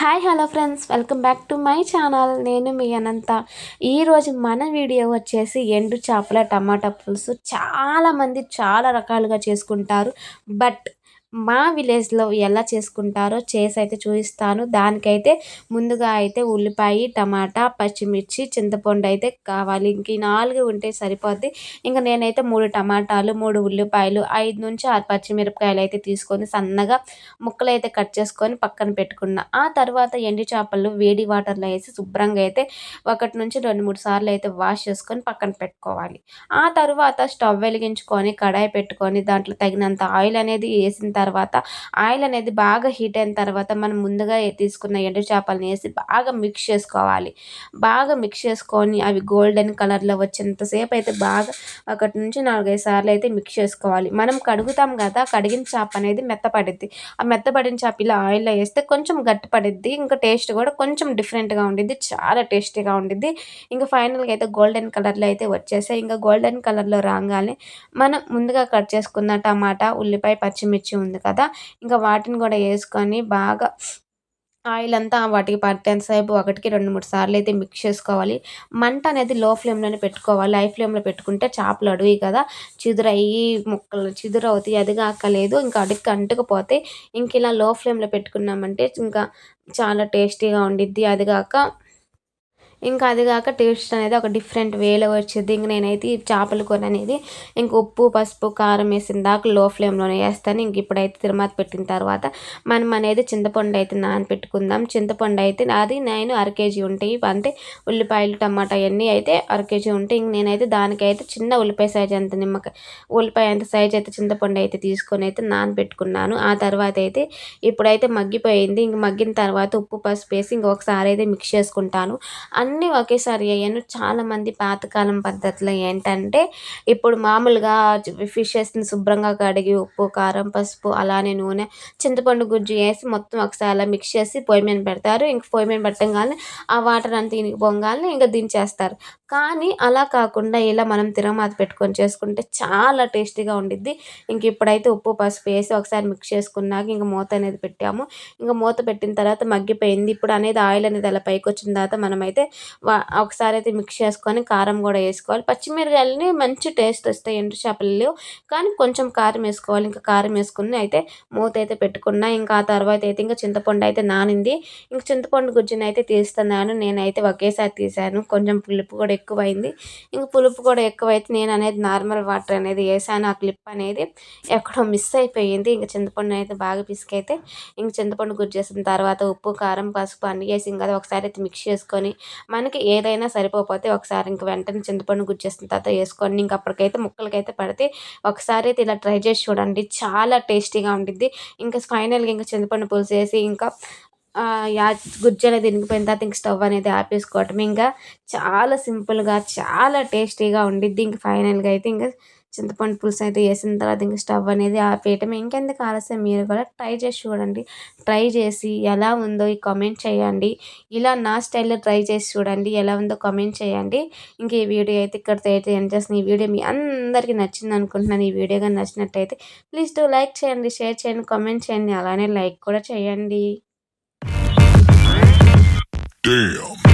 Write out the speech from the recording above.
Hi hello friends. Welcome back to my channel. నేను మీ అనంత. ఈరోజు మన వీడియో వచ్చేసి ఎండు చేపల టమాటా పులుసు. చాలామంది చాలా రకాలుగా చేసుకుంటారు. బట్ మా విలేజ్లో ఎలా చేసుకుంటారో చేసి అయితే చూపిస్తాను. దానికైతే ముందుగా అయితే ఉల్లిపాయ టమాటా పచ్చిమిర్చి చింతపండు అయితే కావాలి. ఇంక ఈ నాలుగు ఉంటే సరిపోద్ది. ఇంకా నేనైతే మూడు టమాటాలు మూడు ఉల్లిపాయలు ఐదు నుంచి ఆరు పచ్చిమిరపకాయలు అయితే తీసుకొని సన్నగా ముక్కలు అయితే కట్ చేసుకొని పక్కన పెట్టుకున్నా. ఆ తర్వాత ఎండి చేపలు వేడి వాటర్లో వేసి శుభ్రంగా అయితే ఒకటి నుంచి రెండు మూడు సార్లు అయితే వాష్ చేసుకొని పక్కన పెట్టుకోవాలి. ఆ తర్వాత స్టవ్ వెలిగించుకొని కడాయి పెట్టుకొని దాంట్లో తగినంత ఆయిల్ అనేది వేసిన తర్వాత ఆయిల్ అనేది బాగా హీట్ అయిన తర్వాత మనం ముందుగా తీసుకున్న ఎండు చేపలను వేసి బాగా మిక్స్ చేసుకోవాలి. బాగా మిక్స్ చేసుకొని అవి గోల్డెన్ కలర్లో వచ్చేంతసేపు అయితే బాగా ఒకటి నుంచి నాలుగైదు సార్లు అయితే మిక్స్ చేసుకోవాలి. మనం కడుగుతాం కదా కడిగిన చేప అనేది మెత్తపడిద్ది. ఆ మెత్తపడిన చేప ఇలా ఆయిల్లో వేస్తే కొంచెం గట్టి పడిద్ది ఇంకా టేస్ట్ కూడా కొంచెం డిఫరెంట్గా ఉండిద్ది చాలా టేస్టీగా ఉండిద్ది. ఇంకా ఫైనల్గా అయితే గోల్డెన్ కలర్లో అయితే వచ్చేసాయి. ఇంకా గోల్డెన్ కలర్లో రాగానే మనం ముందుగా కట్ చేసుకున్న టమాటా ఉల్లిపాయ పచ్చిమిర్చి ఉంది. కదా. ఇంకా వాటిని కూడా వేసుకొని బాగా ఆయిల్ అంతా వాటికి పట్టేంతసేపు ఒకటికి రెండు మూడు సార్లు అయితే మిక్స్ చేసుకోవాలి. మంట అనేది లో ఫ్లేమ్లోనే పెట్టుకోవాలి. హై ఫ్లేమ్లో పెట్టుకుంటే చేపలు అడుగు కదా. చిదురయ్యి ముక్కలు చిదురు అవుతాయి. అది కాకలేదు ఇంకా అడుగు అంటుకుపోతే ఇంక ఇలా లో ఫ్లేమ్లో పెట్టుకున్నామంటే ఇంకా చాలా టేస్టీగా ఉండిద్ది. అది కాక ఇంకా అది కాక టేస్ట్ అనేది ఒక డిఫరెంట్ వేలో వచ్చేది. ఇంక నేనైతే ఈ చేపల కూర అనేది ఇంక ఉప్పు పసుపు కారం వేసిన దాకా లో ఫ్లేమ్లోనే వేస్తాను. ఇంక ఇప్పుడైతే తిరుమత పెట్టిన తర్వాత మనం అనేది చింతపండు అయితే నానపెట్టుకుందాం. చింతపండు అయితే అది నేను అర కేజీ ఉంటాయి. అంటే ఉల్లిపాయలు టమాటా అన్నీ అయితే అర కేజీ ఉంటాయి. ఇంక నేనైతే దానికైతే చిన్న ఉల్లిపాయ సైజ్ అంత నిమ్మకాయ ఉల్లిపాయ అంత సైజ్ అయితే చింతపండు అయితే తీసుకొని అయితే నానబెట్టుకున్నాను ఆ తర్వాత అయితే ఇప్పుడైతే మగ్గిపోయింది. ఇంక మగ్గిన తర్వాత ఉప్పు పసుపు వేసి ఇంకొకసారి అయితే మిక్స్ చేసుకుంటాను. అన్నీ ఒకేసారి వేయను చాలామంది పాతకాలం పద్ధతిలో ఏంటంటే ఇప్పుడు మామూలుగా ఫిషెస్ని శుభ్రంగా కడిగి ఉప్పు కారం పసుపు అలానే నూనె చింతపండు గుజ్జు వేసి మొత్తం ఒకసారి అలా మిక్స్ చేసి పొయ్యి మీద పెడతారు. ఇంక పొయ్యి మీద పెట్టంగానే ఆ వాటర్ అంతా ఇనికి పొంగాలని ఇంకా దించేస్తారు. కానీ అలా కాకుండా ఇలా మనం తిరమాత పెట్టుకొని చేసుకుంటే చాలా టేస్టీగా ఉండిద్ది. ఇంక ఇప్పుడైతే ఉప్పు పసుపు వేసి ఒకసారి మిక్స్ చేసుకున్నాక ఇంక మూత అనేది పెట్టాము. ఇంకా మూత పెట్టిన తర్వాత మగ్గిపోయింది. ఇప్పుడు అనేది ఆయిల్ అనేది అలా పైకి వచ్చిన తర్వాత మనమైతే ఒకసారి అయితే మిక్స్ చేసుకొని కారం కూడా వేసుకోవాలి. పచ్చిమిరకాయలని మంచి టేస్ట్ వస్తాయి ఎండు చేపలు కానీ కొంచెం కారం వేసుకోవాలి. ఇంకా కారం వేసుకుని అయితే మూత అయితే పెట్టుకున్నా ఇంకా ఆ తర్వాత అయితే ఇంకా చింతపండు అయితే నానింది. ఇంక చింతపండు గుజ్జుని అయితే తీస్తున్నాను. నేనైతే ఒకేసారి తీసాను. కొంచెం పులుపు కూడా ఎక్కువైంది. ఇంక పులుపు కూడా ఎక్కువైతే నేను అనేది నార్మల్ వాటర్ అనేది వేసాను. ఆ క్లిప్ అనేది ఎక్కడో మిస్ అయిపోయింది. ఇంక చింతపండు అయితే బాగా పిసికైతే ఇంక చింతపండు గుజ్జేసిన తర్వాత ఉప్పు కారం పసుపు అన్ని వేసి ఇంకా ఒకసారి అయితే మిక్స్ చేసుకొని మనకి ఏదైనా సరిపోతే ఒకసారి ఇంక వెంటనే చింతపండు గుచ్చేసిన తర్వాత వేసుకోండి. ఇంక అప్పటికైతే ముక్కలకైతే పడితే ఒకసారి అయితే ఇలా ట్రై చేసి చూడండి. చాలా టేస్టీగా ఉంటుంది ఇంకా ఫైనల్గా ఇంకా చింతపండు పులుసు వేసి ఇంకా గుజ్జు అనేది ఇనిగిపోయిన తర్వాత ఇంక స్టవ్ అనేది ఆపేసుకోవటం ఇంకా చాలా సింపుల్గా చాలా టేస్టీగా ఉండిద్ది. ఇంక ఫైనల్గా అయితే ఇంకా చింతపండు పులుసు అయితే వేసిన తర్వాత ఇంకా స్టవ్ అనేది ఆపేయటం ఇంకెందుకు ఆలస్యం? మీరు కూడా ట్రై చేసి చూడండి. ట్రై చేసి ఎలా ఉందో ఈ కామెంట్ చేయండి. ఇలా నా స్టైల్లో ట్రై చేసి చూడండి. ఎలా ఉందో కామెంట్ చేయండి. ఇంక ఈ వీడియో అయితే ఇక్కడితో అయితే ఏం చేసిన ఈ వీడియో మీ అందరికీ నచ్చింది అనుకుంటున్నాను. ఈ వీడియో కానీ నచ్చినట్టయితే ప్లీజ్ టు లైక్ చేయండి షేర్ చేయండి కామెంట్ చేయండి. అలానే లైక్ కూడా చేయండి. Damn.